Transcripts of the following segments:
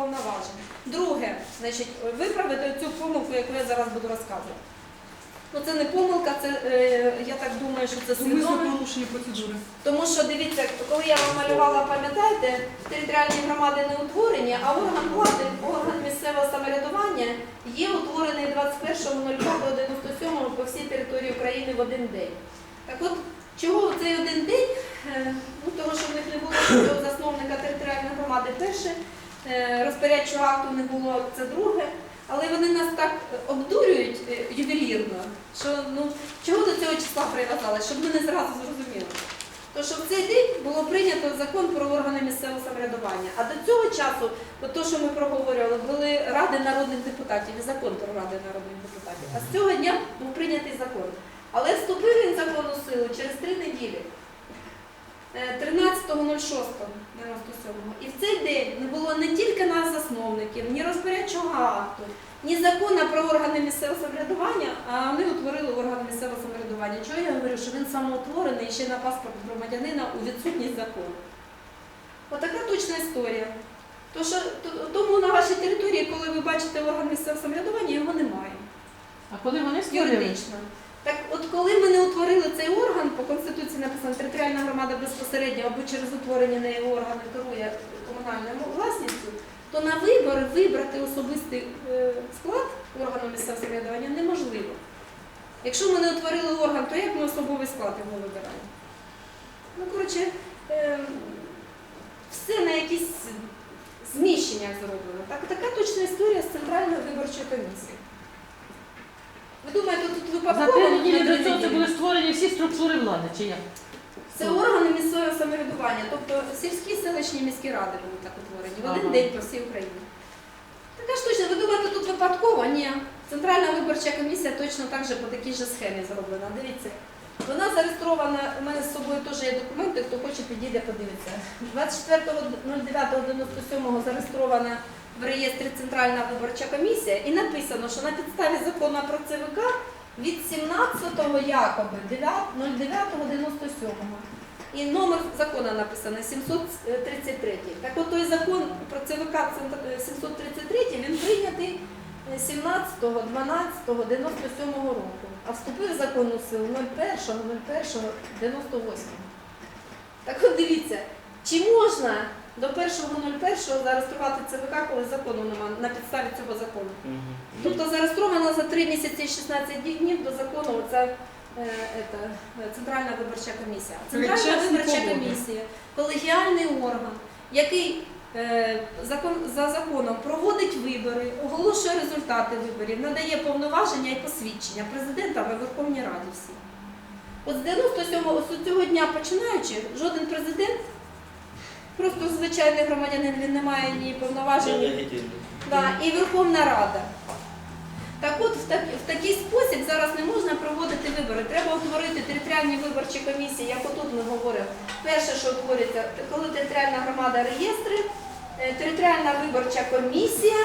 повноважень. Друге, значить, виправити цю помилку, яку я зараз буду розказувати. Ну це не помилка, це е, я так думаю, що це свідомо. процедури. Тому що дивіться, коли я вам малювала, пам'ятаєте, територіальні громади не утворені, а орган влади, орган місцевого самоврядування є утворений 21.05.97 по всій території України в один день. Так от, чого цей один день? Е, Ну, того, що в них не було засновника територіальної громади, перше, е, розпорядчого акту не було, це друге. Але вони нас так обдурюють е, ювелірно, що ну чого до цього числа прив'язали, щоб ми не зразу зрозуміли. То що в цей день було прийнято закон про органи місцевого самоврядування. А до цього часу, то, що ми проговорювали, були ради народних депутатів і закон про ради народних депутатів. А з цього дня був прийнятий закон. Але вступив він закон у силу через три неділі. Е, 13.06.97. І в цей день не було не тільки нас засновників, ні розпорядчого акту, ні закону про органи місцевого самоврядування, а вони утворили орган місцевого самоврядування. Чого я говорю, що він самоутворений і ще на паспорт громадянина у відсутність закону. Отака точна історія. То, що, то- тому на вашій території, коли ви бачите орган місцевого самоврядування, його немає. А коли вони створили? Юридично. Так от коли ми не утворили цей орган, по Конституції написано, територіальна громада безпосередньо або через утворення неї органи керує комунальною власністю, то на вибори вибрати особистий е, склад органу місцевого самоврядування неможливо. Якщо ми не утворили орган, то як ми особовий склад його вибираємо? Ну, коротше, е, все на якісь зміщеннях зроблено. Так, така точна історія з Центральною виборчою комісією. Ви думаєте, тут За випадково? три неділі до цього це були створені всі структури влади, чи як? Це органи місцевого самоврядування, тобто сільські селищні міські ради були так утворені в один Ага. день по всій Україні. Така ж точно, ви думаєте, тут випадково? Ні. Центральна виборча комісія точно так же по такій же схемі зроблена. Дивіться. Вона зареєстрована, у мене з собою теж є документи, хто хоче підійде, подивиться. 24.09.97 зареєстрована в реєстрі Центральна виборча комісія і написано, що на підставі закону про ЦВК від 17-го якоби 09.97 і номер закону написано 733. Так от той закон про ЦВК центр- е, 733 він прийнятий е, 17.12.97 року, а вступив закон у силу 01.01.98. Так от дивіться, чи можна до 1.01 зареєструвати ЦВК, коли закону немає на підставі цього закону? Тобто зареєстровано за 3 місяці 16 днів до закону оця е, е, Центральна виборча комісія. Центральна виборча комісія, колегіальний орган, який е, закон, за законом проводить вибори, оголошує результати виборів, надає повноваження і посвідчення президента в Верховній Раді всі. От з 97-го з цього дня починаючи, жоден президент, просто звичайний громадянин, він не має ні повноважень, Да, і Верховна Рада. Так от в, так, в такий спосіб зараз не можна проводити вибори. Треба утворити територіальні виборчі комісії, як отут ми говоримо. Перше, що утворюється, коли територіальна громада реєстри, е, територіальна виборча комісія,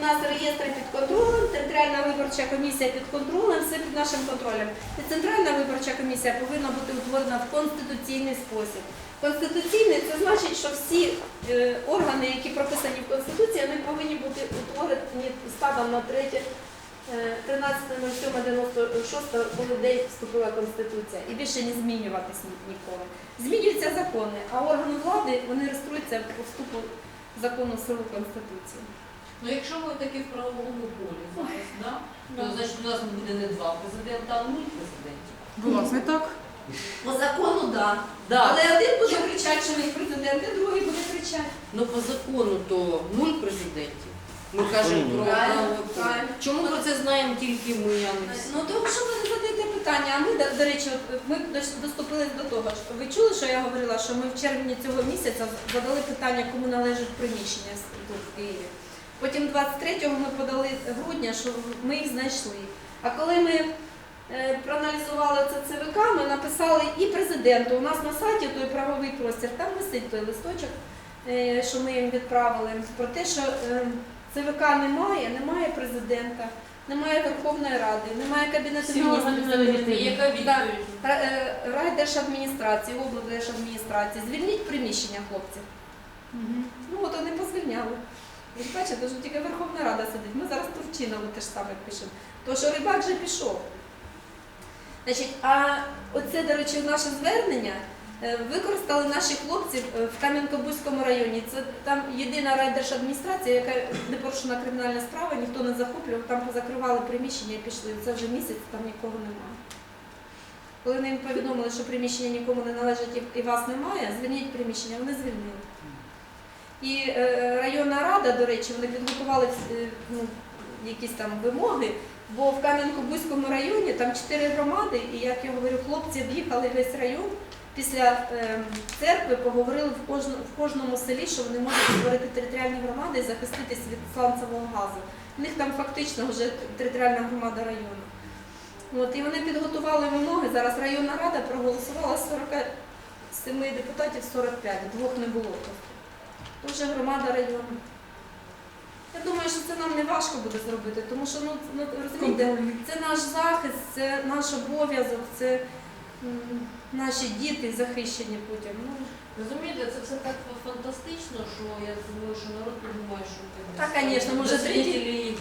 у нас реєстри під контролем, територіальна виборча комісія під контролем, все під нашим контролем. І центральна виборча комісія повинна бути утворена в конституційний спосіб. Конституційний це значить, що всі е, органи, які прописані в Конституції, вони повинні бути утворені станом на 3, е, 13.07.96, коли день вступила Конституція, і більше не змінюватись ні- ніколи. Змінюються закони, а органи влади вони реєструються по вступу закону в силу Конституції. Ну, якщо ми таки в правовому полі зараз, да? Да. то значить у нас буде не два президента, а нуль президентів. Власне так. По закону, так. Да. Да. Але один буде кричати, що він президент, а другий буде кричати. Ну по закону то нуль президентів. Ми кажемо про Правильно. Чому про це знаємо тільки ми, а не всі? Ну тому що ви задаєте питання, а ми, до, до речі, от ми дос- доступились до того, що ви чули, що я говорила, що ми в червні цього місяця задали питання, кому належить приміщення з- тут в Києві. Потім 23-го ми подали грудня, що ми їх знайшли. А коли ми проаналізували це ЦВК, ми написали і президенту. У нас на сайті той правовий простір, там висить той листочок, е, що ми їм відправили, про те, що е, ЦВК немає, немає президента, немає Верховної Ради, немає Кабінету міністрів. е, Райдержадміністрації, облдержадміністрації, звільніть приміщення хлопців. Ну от вони позвільняли. Ви бачите, що тільки Верховна Рада сидить. Ми зараз Турчинову теж саме пишемо. То, що рибак вже пішов. Значить, а оце, до речі, наше звернення е, використали наші хлопці е, в Кам'янко-Бузькому районі. Це там єдина райдержадміністрація, яка не порушена кримінальна справа, ніхто не захоплював, там позакривали приміщення і пішли. Це вже місяць, там нікого немає. Коли їм повідомили, що приміщення нікому не належить і- вас немає, звільніть приміщення, вони звільнили. І е, районна рада, до речі, вони підготували ну, якісь там вимоги, бо в Кам'янко-Бузькому районі там чотири громади, і як я говорю, хлопці об'їхали весь район. Після е, церкви поговорили в, кожному селі, що вони можуть створити територіальні громади і захиститись від сланцевого газу. У них там фактично вже територіальна громада району. От, і вони підготували вимоги. Зараз районна рада проголосувала з 47 депутатів 45, двох не було просто. Вже громада району. Я думаю, що це нам не важко буде зробити, тому що ну, ну розумієте, це наш захист, це наш обов'язок, це м, наші діти захищені потім. Ну, Розумієте, це все так фантастично, що я думаю, що народ подумає, що це Так, конечно, може, свидетелі його.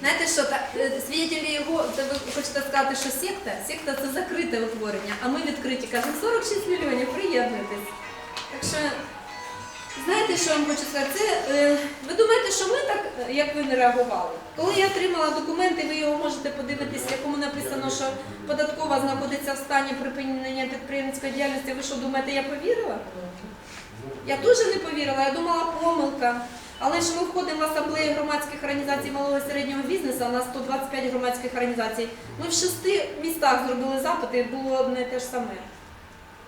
Знаєте що, так, е, свідетелі його, це ви хочете сказати, що секта? Секта це закрите утворення, а ми відкриті. Кажемо, 46 мільйонів, приєднуйтесь. Так що, знаєте, що вам хочу сказати? Це, е, ви думаєте, що ми так, е, як ви не реагували? Коли я отримала документи, ви його можете подивитися, якому написано, що податкова знаходиться в стані припинення підприємницької діяльності. Ви що думаєте, я повірила? Я теж не повірила, я думала помилка. Але ж ми входимо в асамблею громадських організацій малого і середнього бізнесу, у нас 125 громадських організацій. Ми в шести містах зробили запити, було одне те ж саме.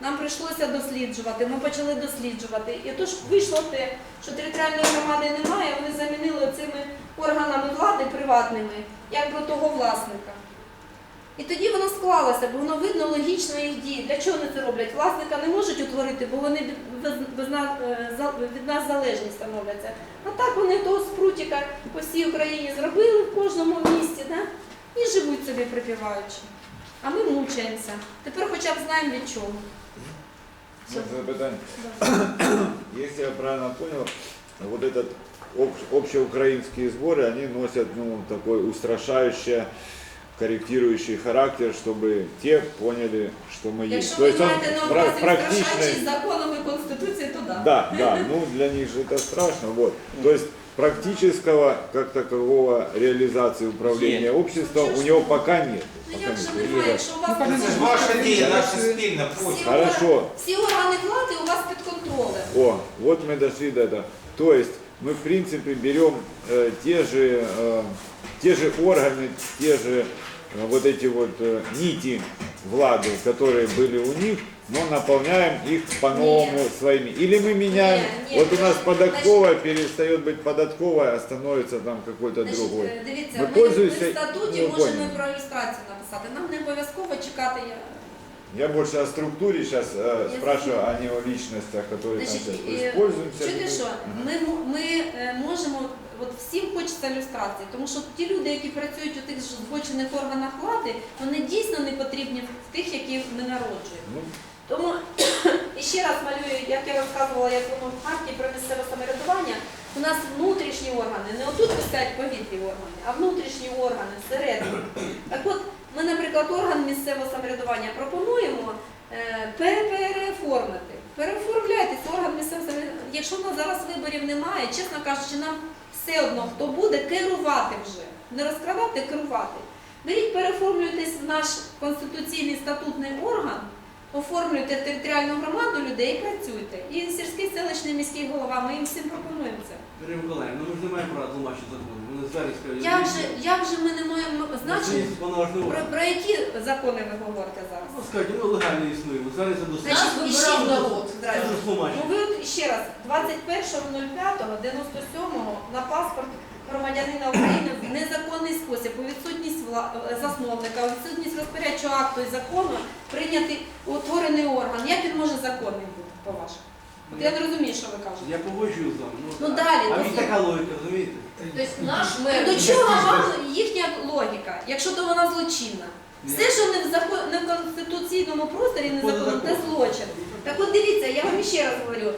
Нам прийшлося досліджувати, ми почали досліджувати. І тож вийшло те, що територіальної громади немає, вони замінили цими органами влади приватними, якби того власника. І тоді воно склалося, бо воно видно логічно їх дії. Для чого вони це роблять? Власника не можуть утворити, бо вони від, е, нас залежні становляться. А так вони того спрутіка по всій Україні зробили в кожному місті, да? і живуть собі припіваючи. А ми мучаємося. Тепер хоча б знаємо від чого. Можно запитання? Да. Если я правильно понял, вот этот общ- общеукраинские сборы, они носят ну, такой устрашающий, корректирующий характер, чтобы те поняли, что мы есть. Якщо То ви есть он маєте на пра- увазі страшачі практичный, законами Конституції, то да. да, да, ну для них же это страшно, вот. То есть практического, как такового, реализации управления обществом у него пока нет. Ну Пока як же нет. немає, якщо у вас Це ж ваша дія, наша спільна всі, потім. Хорошо. органи- всі органи влади у вас під контролем. О, вот мы дошли до этого. То есть мы в принципе берем э, те же э, те же органы, те же э, вот эти вот э, нити влады, которые были у них, но наполняем их по-новому Нет. своими. Или мы меняем, Нет, нет. вот у нас податковая перестает быть податковой, а становится там какой-то Значить, другой. е, Дивіться, Ми ми, ми пользуємося- в статуті ну, можемо поняли. і про ілюстрацію написати. Нам не обов'язково чекати. я- Я больше о структуре сейчас Я спрашиваю, а не о личностях, которые там Значить, сейчас. е, Используемся. чуєте ли мы? що? Мгм. Ми, м- ми е, можемо, от всім хочеться ілюстрації, тому що ті люди, які працюють у тих збочених органах влади, вони дійсно не потрібні в тих, які ми народжуємо. Ну, Тому і ще раз малюю, як я розказувала, як воно в акті про місцеве самоврядування, у нас внутрішні органи, не отут висять повітрі органи, а внутрішні органи всередині. Так от, ми, наприклад, орган місцевого самоврядування пропонуємо е, пере- переоформити. Переоформляйтесь, орган місцевого самоврядування. Якщо в нас зараз виборів немає, чесно кажучи, нам все одно хто буде керувати вже. Не розкрадати, керувати. Беріть, переоформлюйтесь в наш конституційний статутний орган, оформлюйте територіальну громаду людей і працюйте. І селищний міський голова, ми їм всім пропонуємо це. Дар'я Миколаївна, ну ми ж не маємо права тлумачити закон. Вони зараз скажуть. Як же, як же ми не маємо значення? Вона важлива. Про, про які закони ви говорите зараз? Ну, скажіть, ну легально існує. Ну, Зараз це Значить, достатньо. і вибирав народ. Це ж Ну ви от ще раз, 21.05.97 на паспорт громадянина України в незаконний спосіб, у відсутність вла- е, засновника, у відсутність розпорядчого акту і закону прийнятий утворений орган. Як він може законним бути, по-вашому? От я не розумію, що ви кажете. Я погоджуюсь з вами. Ну, а- далі, А ну, від така логіка, розумієте? Тобто наш мер До чого вам їхня логіка, якщо то вона злочинна? Все, що не в закон, не в конституційному просторі, не Поза законно, це законом. злочин. Так от дивіться, я вам ще раз говорю.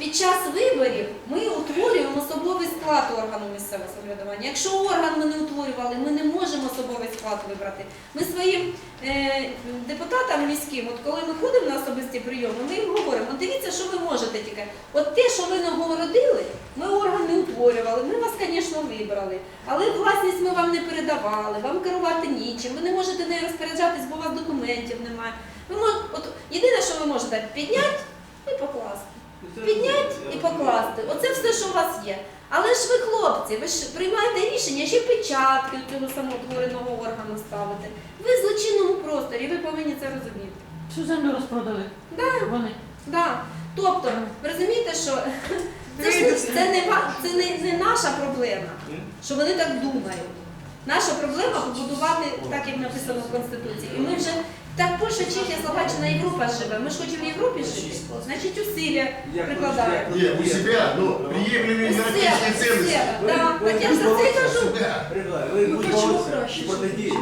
Під час виборів ми утворюємо особовий склад органу місцевого самоврядування. Якщо орган ми не утворювали, ми не можемо особовий склад вибрати. Ми своїм е, депутатам міським, от коли ми ходимо на особисті прийоми, ми їм говоримо, дивіться, що ви можете тільки. От те, що ви нагородили, ми орган не утворювали, ми вас, звісно, вибрали. Але власність ми вам не передавали, вам керувати нічим, ви не можете нею розпоряджатись, бо у вас документів немає. Ви мож... от, єдине, що ви можете підняти і покласти. Підняти і покласти. Оце все, що у вас є. Але ж ви, хлопці, ви ж приймаєте рішення, ще печатки у цього самоутвореного органу ставити. Ви в злочинному просторі, ви повинні це розуміти. Всю землю розпродали. Да. Вони. Да. Тобто, ви розумієте, що це, ж не- це, не, ва- це не, не наша проблема, що вони так думають. Наша проблема побудувати так, як написано в Конституції. І ми вже так Польща, Чехія, Словаччина, Європа живе. Ми ж хочемо в Європі жити. Значить, усилля прикладаємо. Нет, у себя, но приемлемые У себе, европейские у ценности. Да, так я ж за це й кажу. Да. Ви будете боротися і протидії.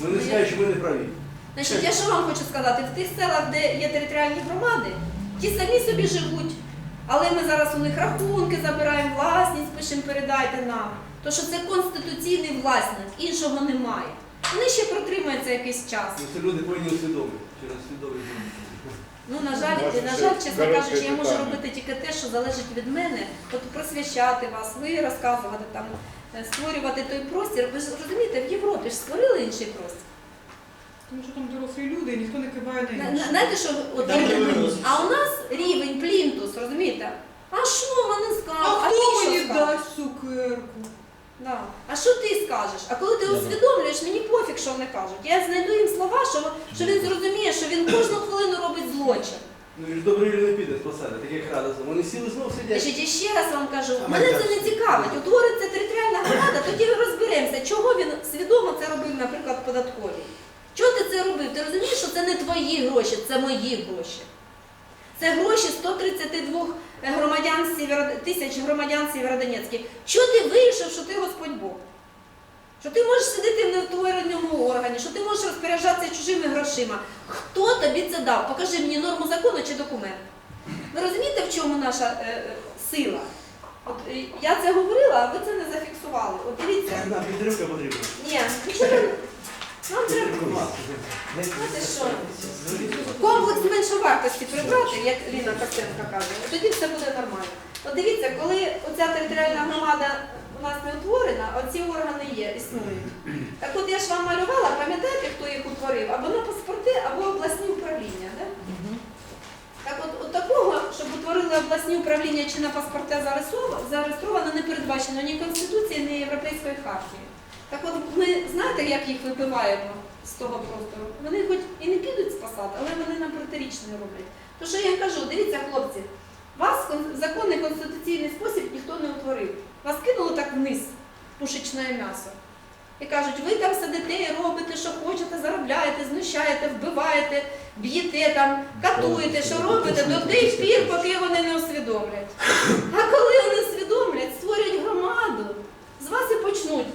Ми не скажемо, що ми не праві. Значить, я що вам хочу сказати, в тих селах, де є територіальні громади, ті самі собі живуть. Але ми зараз у них рахунки забираємо, власність пишемо, передайте нам. То що це конституційний власник, іншого немає. Вони ще протримаються якийсь час. Ну, Це люди повинні усвідомити. Через свідомість. Ну, на жаль, Може, на жаль, чесно коротке кажучи, я можу питання. робити тільки те, що залежить від мене, от просвящати вас, ви розказувати там, е, створювати той простір. Ви ж розумієте, в Європі ж створили інший простір. Тому що там дорослі люди, і ніхто не киває на На- на- інших. Знаєте, що от Там рівень- не виносить. а у нас рівень плінтус, розумієте? А що вони А скажуть? хто ти що мені дасть цукерку? Да. А що ти скажеш? А коли ти усвідомлюєш, мені пофіг, що вони кажуть. Я знайду їм слова, що, що він зрозуміє, що він кожну хвилину робить злочин. Ну і ж добрий не піде з посади, так як. Вони сіли знов сидять. Значить, і ще раз вам кажу, А мене це не цікавить. Утвориться територіальна громада, тоді розберемося, чого він свідомо це робив, наприклад, в податковій. Чого ти це робив? Ти розумієш, що це не твої гроші, це мої гроші. Це гроші 132 громадян Сєвєро- тисяч громадян Сєвєродонецьких. Чого ти вирішив, що ти Господь Бог? Що ти можеш сидіти в неутвореному органі, що ти можеш розпоряджатися чужими грошима. Хто тобі це дав? Покажи мені норму закону чи документ. Ви розумієте, в чому наша е, е, сила? От е, я це говорила, а ви це не зафіксували. От дивіться. Підтримка потрібна. Ні, нічого. Нам треба. Знаєте що? Комплекс меншовартості прибрати, як Ліна Костенко каже, тоді все буде нормально. От дивіться, коли оця територіальна громада у нас не утворена, оці органи є, існують. Так от я ж вам малювала, пам'ятаєте, хто їх утворив? Або на паспорти, або обласні управління. Да? Так от, от такого, щоб утворили обласні управління чи на паспорти зареєстровано не передбачено ні Конституції, ні Європейської хартії. Так от ми знаєте, як їх вибиваємо з того простору? Вони хоч і не підуть спасати, але вони нам протирічне роблять. То що я кажу, дивіться, хлопці, вас в законний конституційний спосіб ніхто не утворив. Вас кинули так вниз, пушечне м'ясо. І кажуть, ви там сидите і робите, що хочете, заробляєте, знущаєте, вбиваєте, б'єте там, катуєте, що робите до тих пір, поки вони не усвідомлять. А коли вони усвідомлять, створюють громаду, з вас і почнуть.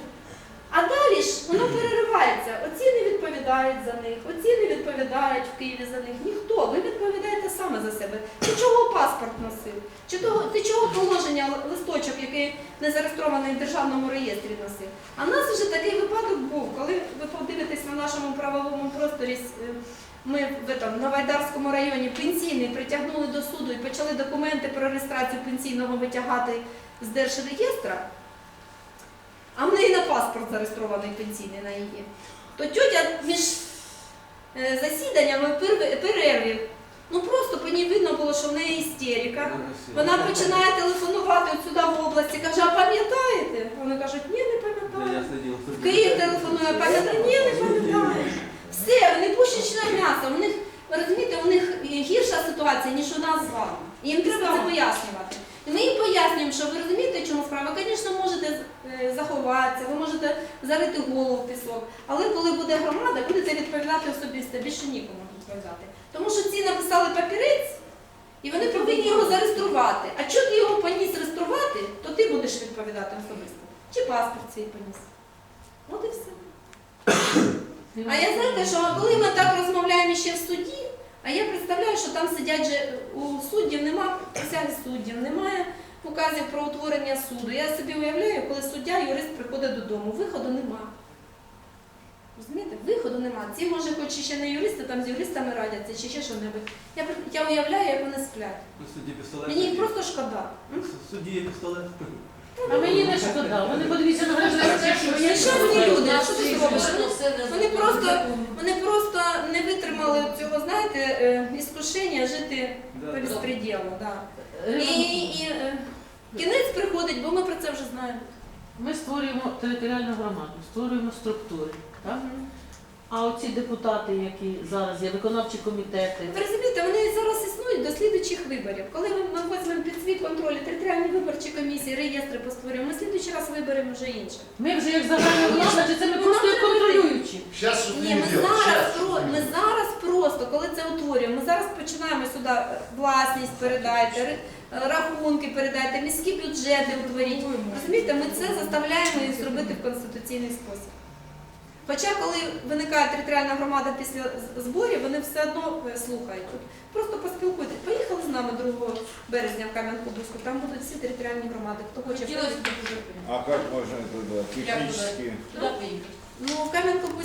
А далі ж воно переривається. Оці не відповідають за них, оці не відповідають в Києві за них. Ніхто. Ви відповідаєте саме за себе. Ти чого паспорт носив? Чи того, ти чого положення листочок, який не зареєстрований в державному реєстрі носив? А в нас вже такий випадок був, коли ви подивитесь на нашому правовому просторі. е, Ми в этом, на Вайдарському районі пенсійний притягнули до суду і почали документи про реєстрацію пенсійного витягати з держреєстра. А в неї на паспорт зареєстрований пенсійний на її. То тьотя між е, засіданнями перв- перерві, ну просто по ній видно було, що в неї істерика. Вона починає телефонувати от сюди в області, каже, а пам'ятаєте? Вони кажуть, ні, не пам'ятаю. В Київ телефонує, пам'ятаю, ні, не пам'ятаю. Все, вони пушечне м'ясо. У них, розумієте, у них гірша ситуація, ніж у нас з вами. Їм треба це пояснювати. Ми їм пояснюємо, що ви розумієте, чому справа. Звісно, можете е, заховатися, ви можете зарити голову в пісок. Але коли буде громада, будете відповідати особисто, більше нікому відповідати. Тому що ці написали папірець, і вони повинні його зареєструвати. А чого ти його поніс реєструвати, то ти будеш відповідати особисто. Чи паспорт свій поніс. От і все. А я знаєте, що коли ми так розмовляємо ще в суді, А я представляю, що там сидять же у суддів, нема присяги суддів, немає указів про утворення суду. Я собі уявляю, коли суддя, юрист приходить додому, виходу нема. Розумієте, виходу нема. Ці, може, хоч і ще не юристи, там з юристами радяться чи ще що-небудь. Я, я уявляю, як вони сплять. Ну, Судді пістолет. Мені їх просто шкода. М? Судді є пістолет. А мені не шкода. Вони подивіться на мене. Нещасні люди, а що ти не Вони просто- Вони просто цього, знаєте, е, іскушення жити Да. по безпреділу. Да. І, і е, кінець приходить, бо ми про це вже знаємо. Ми створюємо територіальну громаду, створюємо структури. Так? А оці депутати, які зараз є, виконавчі комітети, Ви розумієте, вони зараз існують до слідучих виборів. Коли ми, ми візьмемо під свій контроль територіальні виборчі комісії, реєстри постворюємо, ми слідуючий раз виберемо вже інше. ми вже як загальна влада, чи це ми просто як контролюючі. Ні, ми не утворюємо, ми зараз починаємо сюди е, власність передайте, е, рахунки передайте, міські бюджети утворіть. Розумієте, ми це заставляємо їх зробити в конституційний спосіб. Хоча, коли виникає територіальна громада після зборів, вони все одно е, слухають. Просто поспілкуйтесь. Поїхали з нами 2 березня в Кам'янку-Бузьку, там будуть всі територіальні громади. Хто хоче. А как можно туда? Туди поїхати. Ну, в Кам'янку-Бузькій